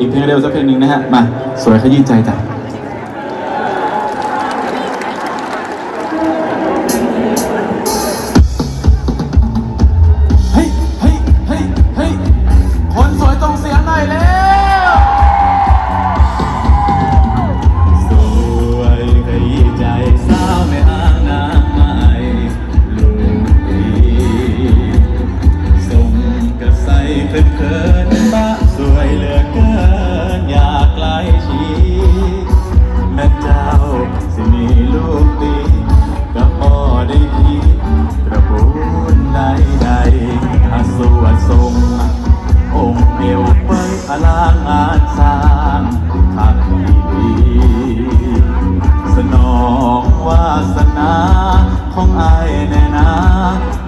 อีกเพลงเร็วสักเพลงหนึ่งนะฮะ มา สวยขยี้ใจจ้ะเฮ้ย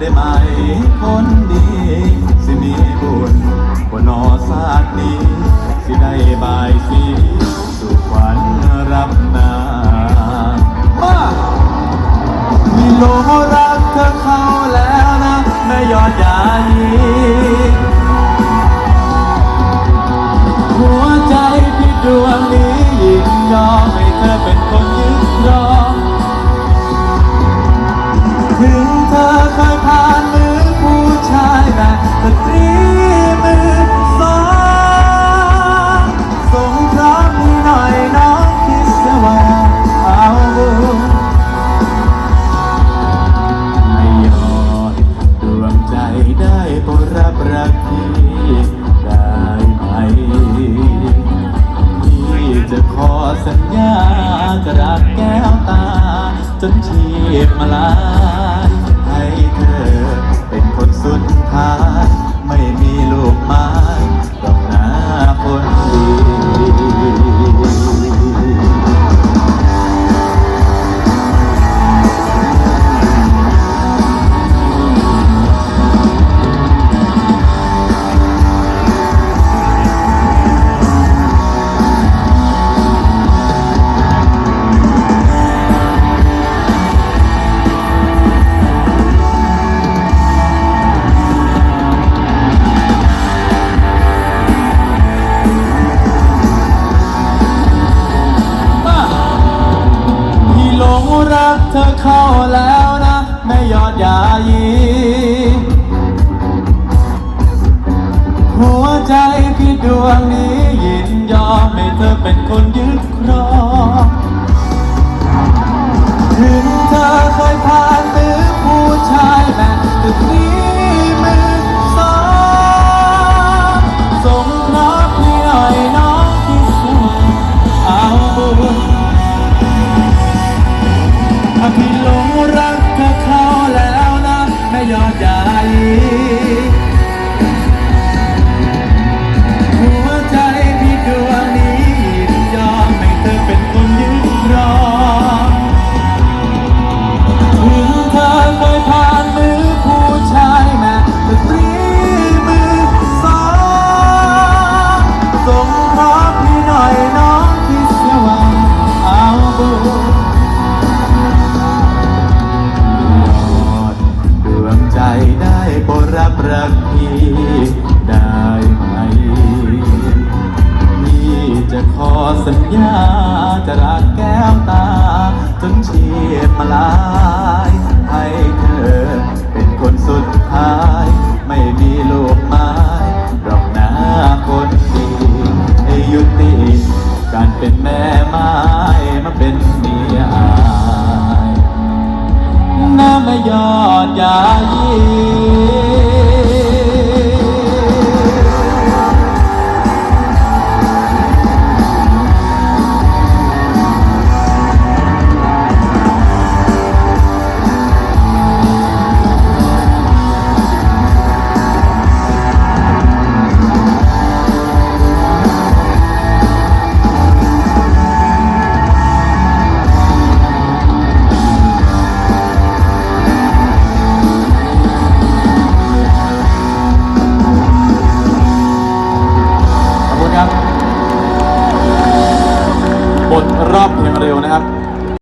ได้ไหมคนดี สิมีบุญบนอศาสตร์นี้ สิได้บายสีสุขวัญรับนามามีโลรักเธอเข้าแล้วนะแม่ยอดยายี สัญญาจะรักแก้วตา จนชีพมาลาย เธอเข้าแล้วนะไม่ยอดยายีหัวใจพี่ดวงนี้ยินยอมให้เธอเป็นคนยึดครอง บรักพี่ได้ไหมพี่จะขอสัญญาจะรักแก้วตา จนเชียดมาลาย ให้เธอเป็นคนสุดท้าย ไม่มีลูกไม้ดอกหน้าคนดีให้ยุติการเป็นแม่ไม้มาเป็นเมียอายน้ำไม่ยอดยายี